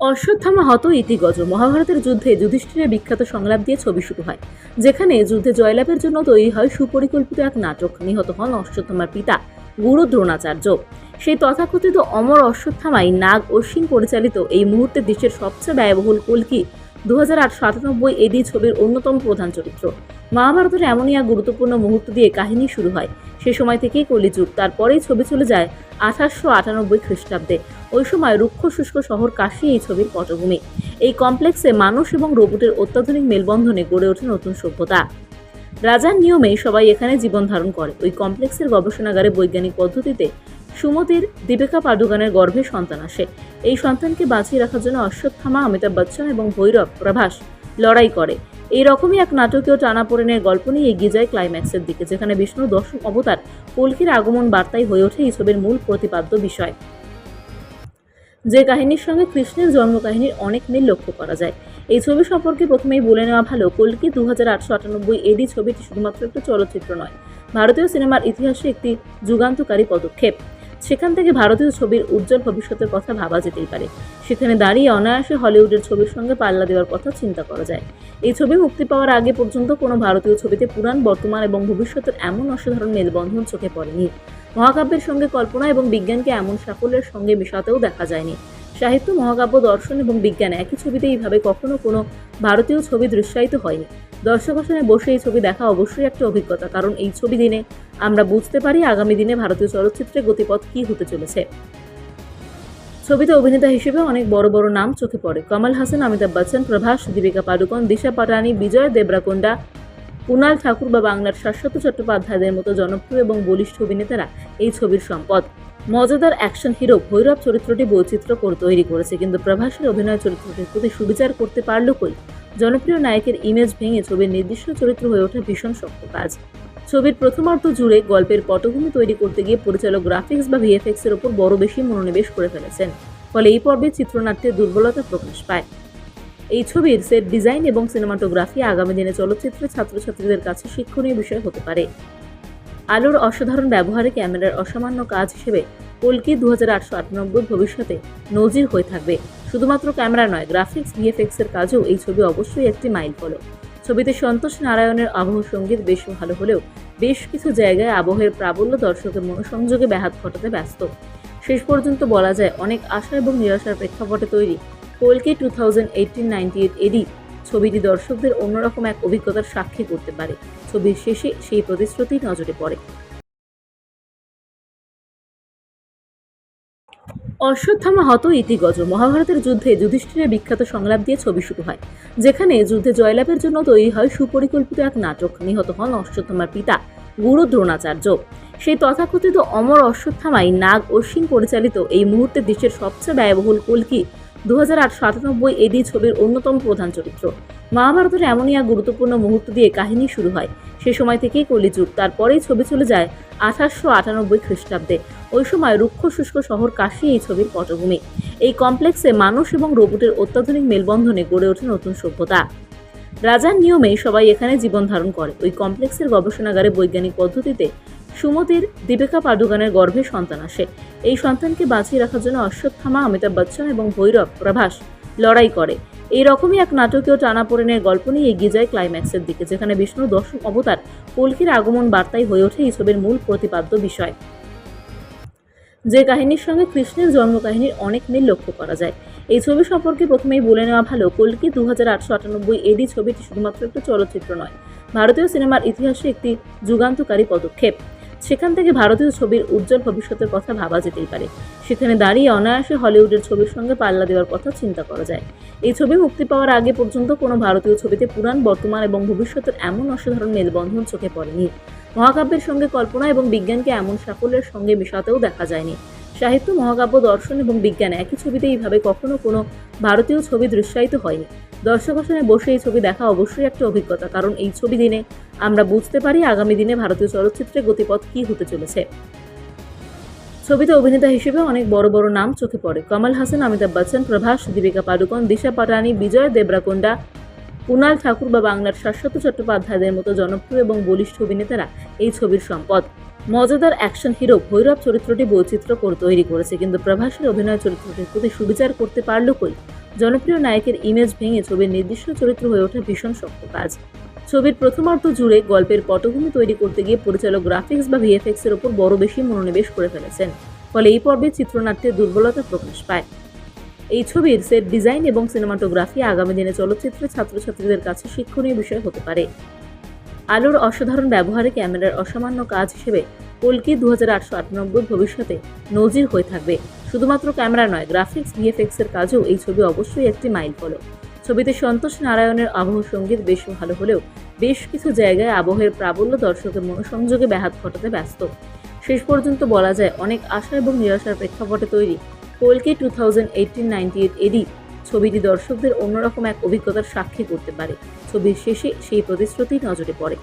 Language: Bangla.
অশ্বত্থামা হত ইতিগজ। মহাভারতের যুদ্ধে যুধিষ্ঠিরের বিখ্যাত সংলাপ দিয়ে ছবি শুরু হয়, যেখানে যুদ্ধে জয়লাভের জন্য তৈরি হয় সুপরিকল্পিত এক নাটক। নিহত হন অশ্বত্থামার পিতা গুরু দ্রোণাচার্য। সেই তথাকথিত অমর অশ্বত্থামাই নাগ অশ্বিন পরিচালিত এই মুহূর্তে দেশের সবচেয়ে ব্যয়বহুল কলকি দু হাজার আট সাতানব্বই এডি ছবির অন্যতম প্রধান চরিত্র। মহাভারতের এমনই এক গুরুত্বপূর্ণ মুহূর্ত দিয়ে কাহিনী শুরু হয়। সে সময় থেকেই কলিযুগ, তারপরেই ছবি চলে যায় আঠাশশো আটানব্বই খ্রিস্টাব্দে। ওই সময় রুক্ষ শুষ্ক শহর কাশী এই ছবির পটভূমি। এই কমপ্লেক্সে মানুষ এবং রোবটের অত্যাধুনিক মেলবন্ধনে গড়ে ওঠে নতুন সভ্যতা। রাজার নিয়মে সবাই এখানে জীবন ধারণ করে। ওই কমপ্লেক্সের গবেষণাগারে বৈজ্ঞানিক পদ্ধতিতে সুমতির দীপিকা পাডুগানের গর্ভে সন্তান আসে। এই সন্তানকে বাঁচিয়ে রাখার জন্য অশ্বত্থামা, অমিতাভ বচ্চন এবং ভৈরব প্রভাস লড়াই করে। এই রকমই এক নাটকীয় টানাপোড়েনের গল্প নিয়ে এগিয়ে যায় ক্লাইম্যাক্সের দিকে, যেখানে বিষ্ণুর দশম অবতার কল্কির আগমন বার্তাই হয়ে ওঠে এই ছবির মূল প্রতিপাদ্য বিষয়। যে কাহিনীর সঙ্গে কৃষ্ণের জন্মকাহিনীর অনেক মিল লক্ষ্য করা যায়। এই ছবি সম্পর্কে প্রথমেই বলে নেওয়া ভালো কল্কি দু হাজার আটশো আটানব্বই এডি ছবিটি শুধুমাত্র একটি চলচ্চিত্র নয়, ভারতীয় সিনেমার ইতিহাসে একটি যুগান্তকারী পদক্ষেপ। সেখান থেকে ভারতীয় ছবির উজ্জ্বল ভবিষ্যতের কথা ভাবা যেতেই পারে। সেখানে দাঁড়িয়ে অনায়াসে হলিউডের ছবির সঙ্গে পাল্লা দেওয়ার কথা চিন্তা করা যায়। এই ছবি মুক্তি পাওয়ার আগে পর্যন্ত কোনো ভারতীয় ছবিতে পুরাণ, বর্তমান এবং ভবিষ্যতের এমন অসাধারণ মেলবন্ধন চোখে পড়েনি। মহাকাব্যের সঙ্গে কল্পনা এবং বিজ্ঞানকে এমন সাফল্যের সঙ্গে মেশাতেও দেখা যায়নি। সাহিত্য, মহাকাব্য, দর্শন এবং বিজ্ঞান একই ছবিতে এইভাবে কখনো কোনো ভারতীয় ছবি দৃশ্যায়িত হয়নি। দর্শক আসনে বসে এই ছবি দেখা অবশ্যই একটা অভিজ্ঞতা, কারণ এই ছবি দিনে আমরা বুঝতে পারি আগামী দিনে ভারতীয় চলচ্চিত্রের গতিপথ কী হতে চলেছে। ছবিতে অভিনেতা হিসেবে অনেক বড় বড় নাম চোখে পড়ে। কমল হাসান, অমিতাভ বচ্চন, প্রভাস, দীপিকা পাডুকোন, দিশা পাটানি, বিজয় দেবরাকোন্ডা কুণাল ঠাকুর বা বাংলার শাশ্বত চট্টোপাধ্যায়দের মতো জনপ্রিয় এবং বলিষ্ঠ অভিনেতারা এই ছবির সম্পদ। মজাদার অ্যাকশন হিরো ভৈরব চরিত্রটি বৈচিত্র্য করে তৈরি করেছে, কিন্তু প্রভাসের অভিনয় চরিত্রটির প্রতি সুবিচার করতে পারল কই? জনপ্রিয় নায়কের ইমেজ ভেঙে ছবির নির্দিষ্ট চরিত্র হয়ে ওঠা ভীষণ শক্ত কাজ। ছবির প্রথমার্ধ জুড়ে গল্পের পটভূমি তৈরি করতে গিয়ে পরিচালক গ্রাফিক্স বা ভিএফএক্স এর উপর বড় বেশি মনোনিবেশ করে ফেলেছেন, ফলে এই পর্বে চিত্রনাট্যের দুর্বলতা প্রকাশ পায়। এই ছবির সেট ডিজাইন এবং সিনেমাটোগ্রাফি আগামী দিনে চলচ্চিত্রের ছাত্রছাত্রীদের কাছে শিক্ষণীয় বিষয় হতে পারে। আলোর অসাধারণ ব্যবহারে ক্যামেরার অসামান্য কাজ হিসেবে কলকি দু হাজার আটশো আটানব্বই ভবিষ্যতে নজির হয়ে থাকবে। শুধুমাত্র ক্যামেরা নয়, গ্রাফিক্স, ভিএফএক্স এর কাজেও এই ছবি অবশ্যই একটি মাইল ফলক ছবিতে সন্তোষ নারায়ণের আবহ সংগীত বেশ ভালো হলেও বেশ কিছু জায়গায় আবহের প্রাবল্য দর্শকের মনোসংযোগে ব্যাহাত ঘটাতে ব্যস্ত। শেষ পর্যন্ত বলা যায়, অনেক আশা এবং নিরাশার প্রেক্ষাপটে তৈরি কলকি টু থাউজেন্ড নাইনটি ছবিটি দর্শকদের অন্যরকম এক অভিজ্ঞতার সাক্ষী করতে পারে। ছবির শেষে সেই প্রতিশ্রুতি নজরে পড়ে। অশ্বত্থামা হত ইতিগজ। মহাভারতের যুদ্ধে যুধিষ্ঠিরের বিখ্যাত সংলাপ দিয়ে ছবি শুরু হয়, যেখানে যুদ্ধে জয়লাভের জন্য তৈরি হয় সুপরিকল্পিত এক নাটক। নিহত হন অশ্বত্থামার পিতা গুরু দ্রোণাচার্য। সেই তথাকথিত অমর অশ্বত্থামাই নাগ অশ্বিন পরিচালিত এই মুহূর্তে দেশের সবচেয়ে ব্যয়বহুল কলকি দু হাজার আট সাতানব্বই এডি ছবির অন্যতম প্রধান চরিত্র। মহাভারতের এমনই এক গুরুত্বপূর্ণ মুহূর্ত দিয়ে কাহিনী শুরু হয়। সে সময় থেকেই কলিযুগ, তারপরেই ছবি চলে যায় আঠাশশো আটানব্বই খ্রিস্টাব্দে। ওই সময় রুক্ষ শুষ্ক শহর কাশী এই ছবির পটভূমি। এই কমপ্লেক্সে মানুষ এবং রোবটের অত্যাধুনিক মেলবন্ধনে গড়ে ওঠে নতুন সভ্যতা। রাজার নিয়মে সবাই এখানে জীবন ধারণ করে। ওই কমপ্লেক্সের গবেষণাগারে বৈজ্ঞানিক পদ্ধতিতে সুমতির দীপিকা পাডুগানের গর্ভে সন্তান আসে। এই সন্তানকে বাঁচিয়ে রাখার জন্য অশ্বত্থামা অমিতাভ বচ্চন এবং ভৈরব প্রভাস লড়াই করে। এই রকমই এক নাটকীয় টানাপোড়েনের গল্প নিয়ে এগিয়ে যায় ক্লাইম্যাক্সের দিকে, যেখানে বিষ্ণুর দশম অবতার কল্কির আগমন বার্তাই হয়ে ওঠে এই ছবির মূল প্রতিপাদ্য বিষয়। যে কাহিনীর সঙ্গে কৃষ্ণের জন্মকাহিনীর অনেক মিল লক্ষ্য করা যায়। এই ছবি সম্পর্কে প্রথমেই বলে নেওয়া ভালো কল্কি দু হাজার আটশো আটানব্বই এডি ছবিটি শুধুমাত্র একটি চলচ্চিত্র নয়। ভারতীয় সিনেমার ইতিহাসে একটি যুগান্তকারী পদক্ষেপ। সেখান থেকে ভারতীয় ছবির উজ্জ্বল ভবিষ্যতের কথা ভাবা যেতেই পারে। সেখানে দাঁড়িয়ে অনায়াসে হলিউডের ছবির সঙ্গে পাল্লা দেওয়ার কথা চিন্তা করা যায়। এই ছবি মুক্তি পাওয়ার আগে পর্যন্ত কোনো ভারতীয় ছবিতে পুরাণ, বর্তমান এবং ভবিষ্যতের এমন অসাধারণ মেলবন্ধন চোখে পড়েনি। মহাকাব্যের সঙ্গে কল্পনা এবং বিজ্ঞানকে এমন সাফল্যের সঙ্গে মিশাতেও দেখা যায়নি। সাহিত্য, মহাকাব্য, দর্শন এবং বিজ্ঞান একই ছবিতে এইভাবে কখনো কোনো ভারতীয় ছবি দৃশ্যায়িত হয়নি। দর্শক আসনে বসে এই ছবি দেখা অবশ্যই একটা অভিজ্ঞতা, কারণ এই ছবি দিনে আমরা বুঝতে পারি আগামী দিনে ভারতীয় চলচ্চিত্রের গতিপথ কী হতে চলেছে। ছবিতে অভিনেতা হিসেবে অনেক বড় বড় নাম চোখে পড়ে। কমল হাসান, অমিতাভ বচ্চন, প্রভাস, দীপিকা পাডুকোন, দিশা পাটানি, বিজয় দেবরাকোন্ডা কুণাল ঠাকুর বা বাংলার শাশ্বত চট্টোপাধ্যায়দের মতো জনপ্রিয় এবং বলিষ্ঠ অভিনেতারা এই ছবির সম্পদ। মজাদার অ্যাকশন হিরো ভৈরব চরিত্রটি বৈচিত্র্য করে তৈরি করেছে, কিন্তু প্রভাসের অভিনয় চরিত্রটির প্রতি সুবিচার করতে পারল কই? জনপ্রিয় নায়কের ইমেজ ভেঙে ছবির নির্দিষ্ট চরিত্র হয়ে ওঠা ভীষণ শক্ত কাজ। ছবির প্রথমার্ধ জুড়ে গল্পের পটভূমি তৈরি করতে গিয়ে পরিচালক গ্রাফিক্স বা ভিএফএক্স এর উপর বড় বেশি মনোনিবেশ করে ফেলেছেন, ফলে এই পর্বে চিত্রনাট্যের দুর্বলতা প্রকাশ পায়। এই ছবির সেট ডিজাইন এবং সিনেমাটোগ্রাফি আগামী দিনে চলচ্চিত্রের ছাত্রছাত্রীদের কাছে শিক্ষণীয় বিষয় হতে পারে। আলোর অসাধারণ ব্যবহারে ক্যামেরার অসামান্য কাজ হিসেবে কলকি দু হাজার আটশো আটানব্বই ভবিষ্যতে নজির হয়ে থাকবে। শুধুমাত্র ক্যামেরা নয়, গ্রাফিক্স, ভিএফএক্স এর কাজেও এই ছবি অবশ্যই একটি মাইল ফলক ছবিতে সন্তোষ নারায়ণের আবহ সংগীত বেশ ভালো হলেও বেশ কিছু জায়গায় আবহের প্রাবল্য দর্শকের মনোসংযোগে ব্যাহাত ঘটাতে ব্যস্ত। শেষ পর্যন্ত বলা যায়, অনেক আশা এবং নিরাশার প্রেক্ষাপটে তৈরি কলকি two thousand eighteen ninety eight AD ছবিটি দর্শকদের অন্যরকম এক অভিজ্ঞতার সাক্ষী করতে পারে। ছবির শেষে সেই প্রতিশ্রুতি নজরে পড়ে।